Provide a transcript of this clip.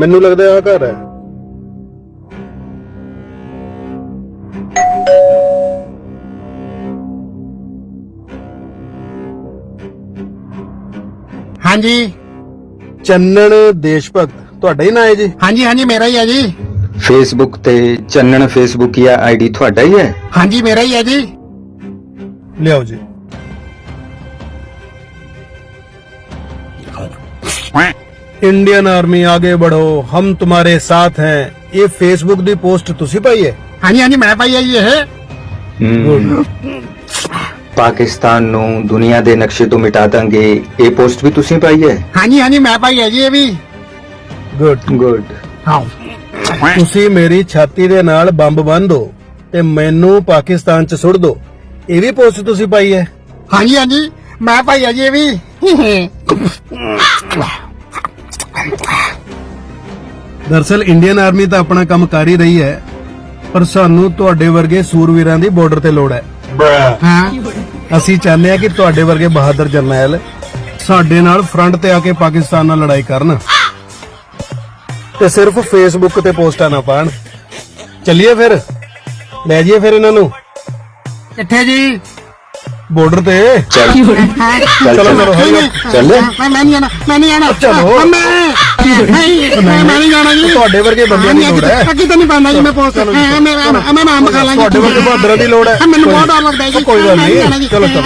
ਮੈਨੂੰ ਲੱਗਦਾ ਆ ਘਰ ਹੈ। ਹਾਂਜੀ। ਚੰਨਣ ਦੇਸ਼ ਭਗਤ ਤੁਹਾਡਾ ਹੀ ਨਾਂ ਹੈ ਜੀ? ਹਾਂਜੀ ਹਾਂਜੀ ਮੇਰਾ ਹੀ ਹੈ ਜੀ। ਫੇਸਬੁੱਕ ਤੇ ਚੰਨਣ ਫੇਸਬੁੱਕ ਜਾਂ ਆਈਡੀ ਤੁਹਾਡਾ ਹੀ ਹੈ? ਹਾਂਜੀ ਮੇਰਾ ਹੀ ਹੈ ਜੀ। ਲਿਆਓ ਜੀ। ਇੰਡੀਅਨ ਆਰਮੀ ਆਗੇ बढ़ो हम तुम्हारे साथ हैं ਇਹ ਫੇਸਬੁੱਕ ਦੀ ਪੋਸਟ ਤੁਸੀਂ ਪਾਈ ਹੈ ਹਾਂਜੀ ਹਾਂਜੀ ਮੈਂ ਪਾਈ ਹੈ ਜੀ ਇਹ ਹਮ, ਪਾਕਿਸਤਾਨ ਨੂੰ ਦੁਨੀਆ ਦੇ ਨਕਸ਼ੇ ਤੋਂ ਮਿਟਾ ਦਾਂਗੇ ਇਹ ਪੋਸਟ ਵੀ ਤੁਸੀਂ ਪਾਈ ਹੈ ਹਾਂਜੀ ਹਾਂਜੀ ਮੈਂ ਪਾਈ ਹੈ ਜੀ ਇਹ ਵੀ ਗੁੱਡ ਗੁੱਡ ਹਾਂ ਤੁਸੀਂ ਮੇਰੀ ਛਾਤੀ ਦੇ ਨਾਲ ਬੰਬ ਬੰਨ ਦਿਓ ਤੇ ਮੈਨੂੰ ਪਾਕਿਸਤਾਨ ਚ ਸੁੱਟ ਦਿਓ ਇਹ ਵੀ ਪੋਸਟ ਤੁਸੀਂ ਪਾਈ ਹੈ ਹਾਂਜੀ ਹਾਂਜੀ ਮੈਂ ਪਾਈ ਹੈ ਜੀ ਇਹ ਵੀ ਦਰਸਲ ਇੰਡੀਅਨ ਆਰਮੀ ਤਾਂ ਆਪਣਾ ਕੰਮ ਕਰ ਹੀ ਰਹੀ ਹੈ ਪਰ ਸਾਨੂੰ ਤੁਹਾਡੇ ਵਰਗੇ ਸੂਰਵੀਰਾਂ ਦੀ ਬਾਰਡਰ ਤੇ ਲੋੜ ਹੈ। ਹਾਂ ਅਸੀਂ ਚਾਹੁੰਦੇ ਹਾਂ ਕਿ ਤੁਹਾਡੇ ਵਰਗੇ ਬਹਾਦਰ ਜਰਨੈਲ ਸਾਡੇ ਨਾਲ ਫਰੰਟ ਤੇ ਆ ਕੇ ਪਾਕਿਸਤਾਨ ਨਾਲ ਲੜਾਈ ਕਰਨ। ਤੇ ਸਿਰਫ ਫੇਸਬੁੱਕ ਤੇ ਪੋਸਟਾਂ ਨਾ ਪਾਣ। ਚੱਲੀਏ ਫਿਰ? ਲੈ ਜਾਈਏ ਫਿਰ ਇਹਨਾਂ ਨੂੰ। ਕਿੱਥੇ ਜੀ? ਬਾਰਡਰ ਤੇ। ਚੱਲ। ਚੱਲ ਚਲੋ ਚਲੋ। ਚੱਲ ਮੈਂ ਮੈਂ ਨਹੀਂ ਆਣਾ ਮੈਂ ਨਹੀਂ ਆਣਾ। ਚਲੋ। ਮੈਂ ਨਹੀਂ ਮੈਂ ਨਹੀਂ ਜਾਣਾ ਜੀ। ਤੁਹਾਡੇ ਵਰਗੇ ਬੰਦਿਆਂ ਦੀ ਲੋੜ ਹੈ। ਅੱਗੇ ਤਾਂ ਨਹੀਂ ਪਾਉਂਦਾ ਜੀ ਮੈਂ ਪੋਸਟ ਮੈਂ ਮੈਂ ਮੈਂ ਨਾਮ ਖਾ ਲਾਂਗੀ ਤੁਹਾਡੇ ਵਰਗੇ ਬਹਾਦਰਾਂ ਦੀ ਲੋੜ ਹੈ। ਮੈਨੂੰ ਬਹੁਤ ਡਰ ਲੱਗਦਾ ਜੀ। ਕੋਈ ਗੱਲ ਨਹੀਂ। ਚਲੋ ਚਲੋ।